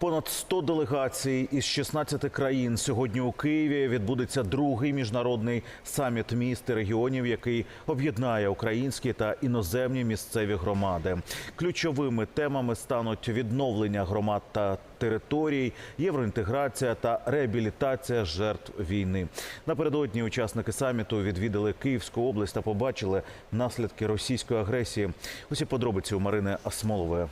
Понад 100 делегацій із 16 країн сьогодні у Києві відбудеться другий міжнародний саміт міст і регіонів, який об'єднає українські та іноземні місцеві громади. Ключовими темами стануть відновлення громад та територій, євроінтеграція та реабілітація жертв війни. Напередодні учасники саміту відвідали Київську область та побачили наслідки російської агресії. Усі подробиці у Марини Асмолової.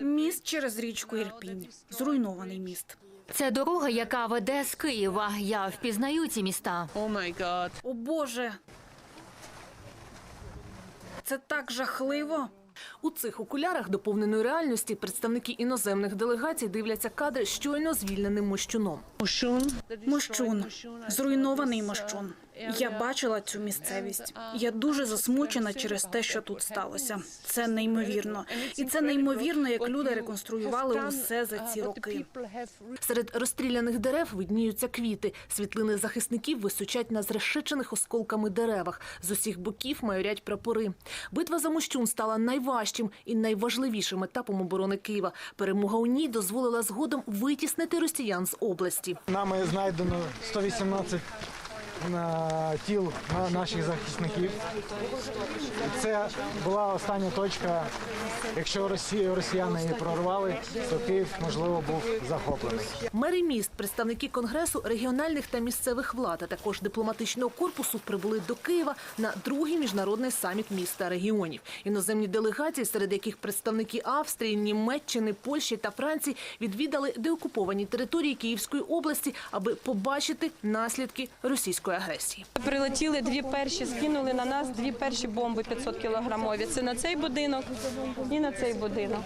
Міст через річку Ірпінь. Зруйнований міст. Це дорога, яка веде з Києва. Я впізнаю ці міста. Oh my God. О Боже. Це так жахливо. У цих окулярах доповненої реальності представники іноземних делегацій дивляться кадри щойно звільненим мощуном. Мощун. Мощун. Зруйнований мощун. Я бачила цю місцевість. Я дуже засмучена через те, що тут сталося. Це неймовірно. І це неймовірно, як люди реконструювали усе за ці роки. Серед розстріляних дерев видніються квіти. Світлини захисників височать на зрешечених осколками деревах. З усіх боків майорять прапори. Битва за Мощун стала найважчим і найважливішим етапом оборони Києва. Перемога у ній дозволила згодом витіснити росіян з області. Нами знайдено 118 на тіл наших захисників. Це була остання точка. Якщо Росія, росіяни її прорвали, то Київ можливо був захоплений. Мери міст, представники конгресу, регіональних та місцевих влад, а також дипломатичного корпусу прибули до Києва на другий міжнародний саміт міст та регіонів. Іноземні делегації, серед яких представники Австрії, Німеччини, Польщі та Франції, відвідали деокуповані території Київської області, аби побачити наслідки російської агресії. Прилетіли дві перші, скинули на нас дві перші бомби 500 кілограмові. Це на цей будинок і на цей будинок.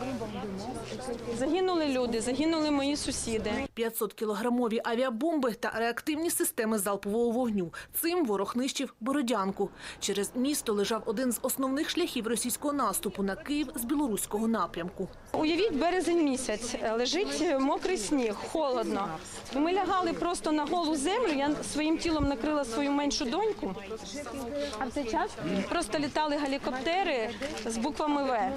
Загинули люди, загинули мої сусіди. 500-кілограмові авіабомби та реактивні системи залпового вогню. Цим ворог нищив Бородянку. Через місто лежав один з основних шляхів російського наступу на Київ з білоруського напрямку. Уявіть, березень місяць, лежить мокрий сніг, холодно. Ми лягали просто на голу землю. Я своїм тілом накрила свою меншу доньку. А в цей час просто літали гелікоптери з буквами В.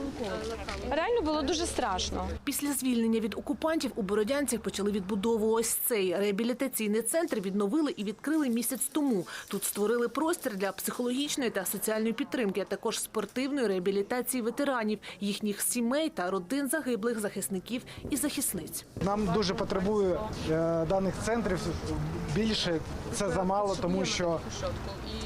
Реально було дуже страшно. Після звільнення від окупантів у Бородянці почали відбудову. Ось цей реабілітаційний центр відновили і відкрили місяць тому. Тут створили простір для психологічної та соціальної підтримки, а також спортивної реабілітації ветеранів, їхніх сімей та родин загиблих захисників і захисниць. Нам дуже потребує е, даних центрів більше. Це замало, тому що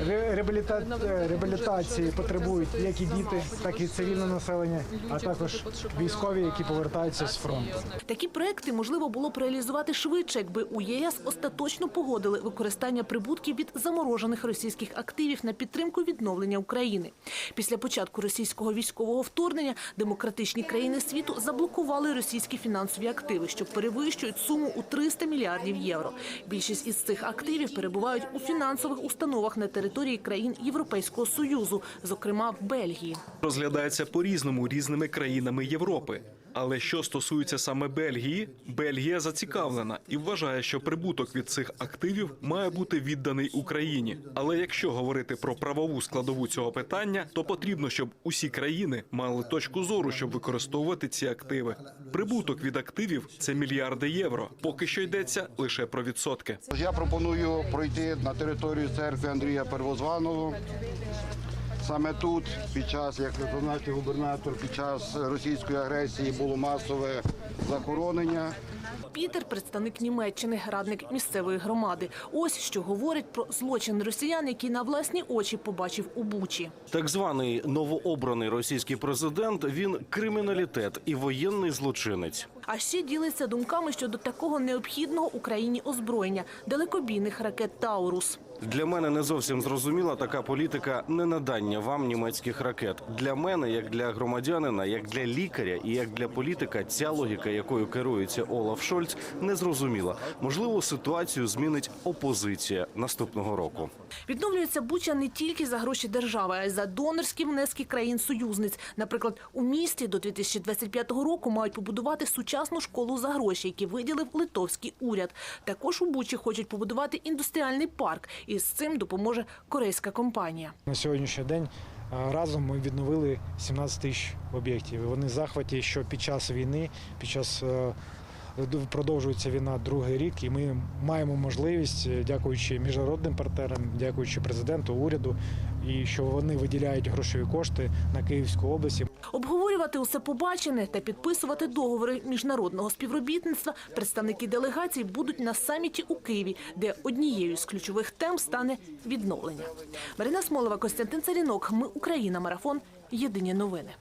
реабіліта- е, реабілітації потребують як і діти, так і цивільне населення, а також військові, які повертаються з фронту. Такі проекти можливо було б реалізувати швидше, якби у ЄС остаточно погодили використання прибутків від заморожених російських активів на підтримку відновлення України. Після початку російського військового вторгнення демократичні країни світу заблокували російські фінансові активи, що перевищують суму у 300 мільярдів євро. Більшість із цих активів перебувають у фінансових установах на території країн Європейського союзу, зокрема Бельгії. розглядається по-різному різними країнами Європи. Але що стосується саме Бельгії, Бельгія зацікавлена і вважає, що прибуток від цих активів має бути відданий Україні. Але якщо говорити про правову складову цього питання, то потрібно, щоб усі країни мали точку зору, щоб використовувати ці активи. Прибуток від активів це мільярди євро. Поки що йдеться лише про відсотки. Я пропоную пройти на територію церкви Андрія Первозваного. Саме тут, під час, як зазначив губернатор, під час російської агресії було масове захоронення. Пітер, представник Німеччини, радник місцевої громади. Ось що говорить про злочин росіян, який на власні очі побачив у Бучі. Так званий новообраний російський президент він криміналітет і воєнний злочинець. А ще ділиться думками щодо такого необхідного Україні озброєння далекобійних ракет Таурус. Для мене не зовсім зрозуміла така політика ненадання вам німецьких ракет. Для мене, як для громадянина, як для лікаря і як для політика, ця логіка, якою керується Олаф Шольц, не зрозуміла. Можливо, ситуацію змінить опозиція наступного року. Відновлюється Буча не тільки за гроші держави, а й за донорські внески країн-союзниць. Наприклад, у місті до 2025 року мають побудувати сучасну школу за гроші, які виділив литовський уряд. Також у Бучі хочуть побудувати індустріальний парк, і з цим допоможе корейська компанія. На сьогоднішній день Разом ми відновили 17 тисяч об'єктів. Вони захваті, що під час війни, під час е, продовжується війна другий рік, і ми маємо можливість, е, дякуючи міжнародним партнерам, дякуючи президенту, уряду, і що вони виділяють грошові кошти на Київську область. Обговорювати усе побачене та підписувати договори міжнародного співробітництва представники делегацій будуть на саміті у Києві, де однією з ключових тем стане відновлення. Марина Смолова, Костянтин Царінок. Ми Україна. Марафон. Єдині новини.